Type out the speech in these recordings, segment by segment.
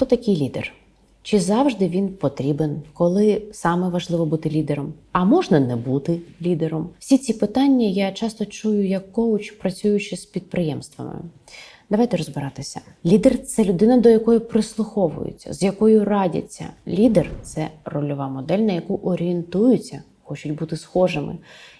хто такий лідер? Чи завжди він потрібен, коли саме важливо бути лідером? А можна не бути лідером? Всі ці питання я часто чую як коуч, працюючи з підприємствами. Давайте розбиратися. Лідер це людина, до якої прислуховуються, з якою радяться. Лідер це рольова модель, на яку орієнтуються, хочуть бути схожими,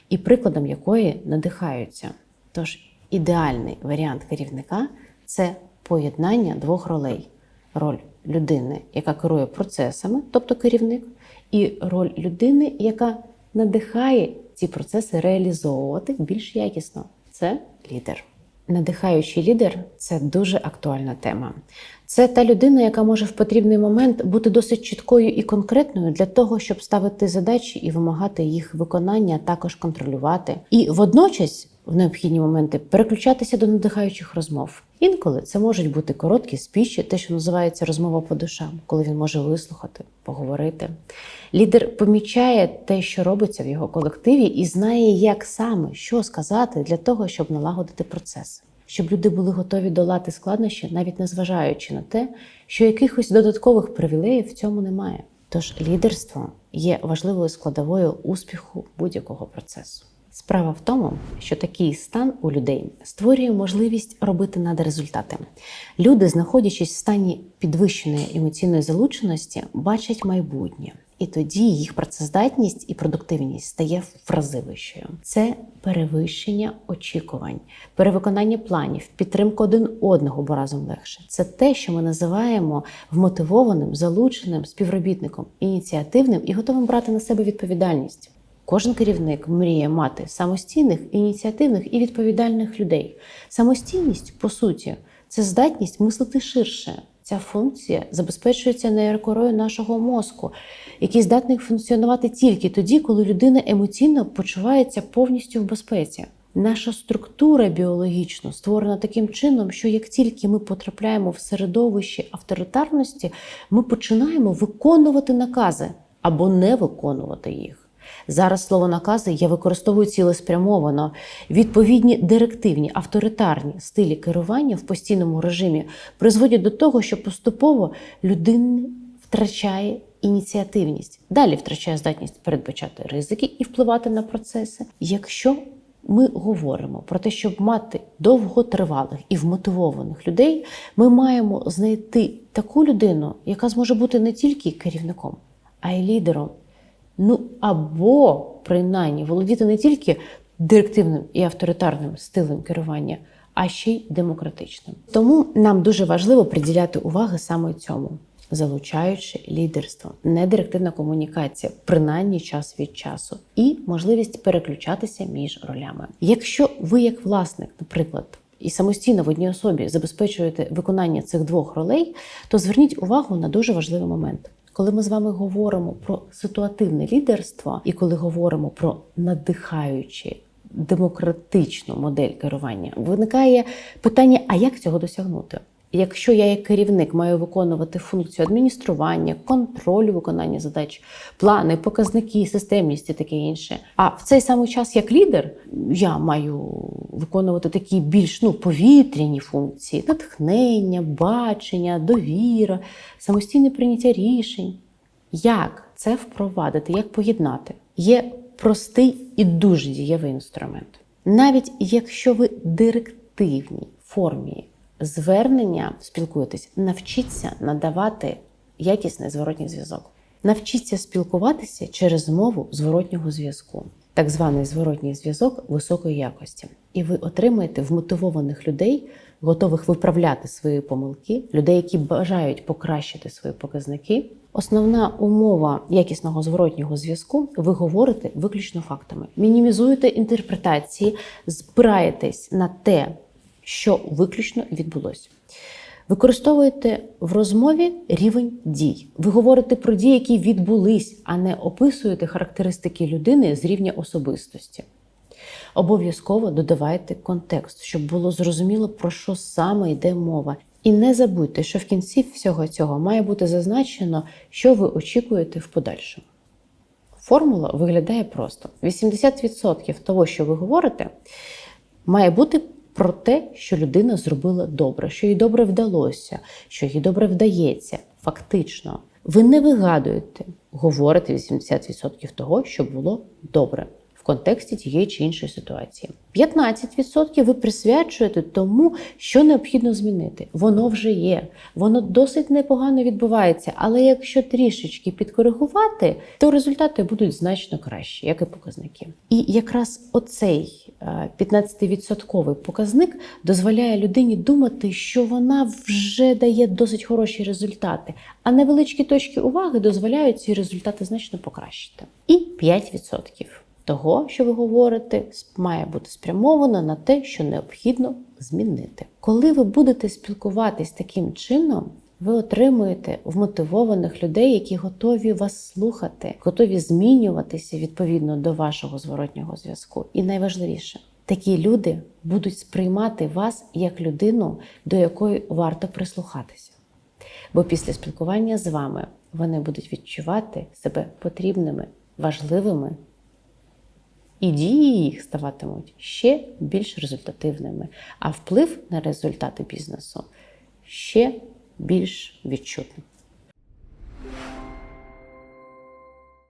і прикладом якої надихаються. Тож ідеальний варіант керівника це поєднання двох ролей: роль людини, яка керує процесами, тобто керівник, і роль людини, яка надихає ці процеси реалізовувати більш якісно. Це лідер. Надихаючий лідер це дуже актуальна тема. Це та людина, яка може в потрібний момент бути досить чіткою і конкретною для того, щоб ставити задачі і вимагати їх виконання, також контролювати. І водночас, в необхідні моменти, переключатися до надихаючих розмов. Інколи це можуть бути короткі спічі, те, що називається розмова по душам, коли він може вислухати, поговорити. Лідер помічає те, що робиться в його колективі, і знає, як саме що сказати для того, щоб налагодити процес, щоб люди були готові долати складнощі, навіть незважаючи на те, що якихось додаткових привілеїв в цьому немає. Тож лідерство є важливою складовою успіху будь-якого процесу. Справа в тому, що такий стан у людей створює можливість робити надрезультати. Люди, знаходячись в стані підвищеної емоційної залученості, бачать майбутнє. І тоді їх працездатність і продуктивність стає в рази вищою. Це перевищення очікувань, перевиконання планів, підтримка один одного, бо разом легше. Це те, що ми називаємо вмотивованим, залученим співробітником, ініціативним і готовим брати на себе відповідальність. Кожен керівник мріє мати самостійних, ініціативних і відповідальних людей. Самостійність, по суті, це здатність мислити ширше. Ця функція забезпечується нейрокорою нашого мозку, який здатний функціонувати тільки тоді, коли людина емоційно почувається повністю в безпеці. Наша структура біологічно створена таким чином, що як тільки ми потрапляємо в середовище авторитарності, ми починаємо виконувати накази або не виконувати їх. Зараз слово накази я використовую цілеспрямовано. Відповідні директивні авторитарні стилі керування в постійному режимі призводять до того, що поступово людина втрачає ініціативність, далі втрачає здатність передбачати ризики і впливати на процеси. Якщо ми говоримо про те, щоб мати довготривалих і вмотивованих людей, ми маємо знайти таку людину, яка зможе бути не тільки керівником, а й лідером. Ну або принаймні володіти не тільки директивним і авторитарним стилем керування, а ще й демократичним. Тому нам дуже важливо приділяти уваги саме цьому, залучаючи лідерство, не директивна комунікація, принаймні час від часу, і можливість переключатися між ролями. Якщо ви, як власник, наприклад. І самостійно в одній особі забезпечуєте виконання цих двох ролей, то зверніть увагу на дуже важливий момент. Коли ми з вами говоримо про ситуативне лідерство, і коли говоримо про надихаючі демократичну модель керування, виникає питання: а як цього досягнути? Якщо я як керівник маю виконувати функцію адміністрування, контролю виконання задач, плани, показники, системність і таке інше. А в цей самий час, як лідер, я маю виконувати такі більш ну, повітряні функції: натхнення, бачення, довіра, самостійне прийняття рішень. Як це впровадити, як поєднати? Є простий і дуже дієвий інструмент. Навіть якщо ви директивній формі звернення спілкуєтесь, навчіться надавати якісний зворотній зв'язок. Навчіться спілкуватися через мову зворотнього зв'язку, так званий зворотній зв'язок високої якості. І ви отримаєте вмотивованих людей, готових виправляти свої помилки, людей, які бажають покращити свої показники. Основна умова якісного зворотнього зв'язку ви говорите виключно фактами, мінімізуєте інтерпретації, збираєтесь на те, що виключно відбулося. Використовуєте в розмові рівень дій. Ви говорите про дії, які відбулись, а не описуєте характеристики людини з рівня особистості. Обов'язково додавайте контекст, щоб було зрозуміло, про що саме йде мова. І не забудьте, що в кінці всього цього має бути зазначено, що ви очікуєте в подальшому. Формула виглядає просто: 80% того, що ви говорите, має бути про те, що людина зробила добре, що їй добре вдалося, що їй добре вдається. фактично. Ви не вигадуєте, говорите 80% того, що було добре контексті тієї чи іншої ситуації. 15% ви присвячуєте тому, що необхідно змінити. Воно вже є, воно досить непогано відбувається, але якщо трішечки підкоригувати, то результати будуть значно кращі, як і показники. І якраз оцей е, 15% показник дозволяє людині думати, що вона вже дає досить хороші результати, а невеличкі точки уваги дозволяють ці результати значно покращити. І 5% того, що ви говорите, має бути спрямовано на те, що необхідно змінити. Коли ви будете спілкуватись таким чином, ви отримуєте вмотивованих людей, які готові вас слухати, готові змінюватися відповідно до вашого зворотнього зв'язку. І найважливіше, такі люди будуть сприймати вас як людину, до якої варто прислухатися. Бо після спілкування з вами вони будуть відчувати себе потрібними, важливими і дії їх ставатимуть ще більш результативними, а вплив на результати бізнесу ще більш відчутним.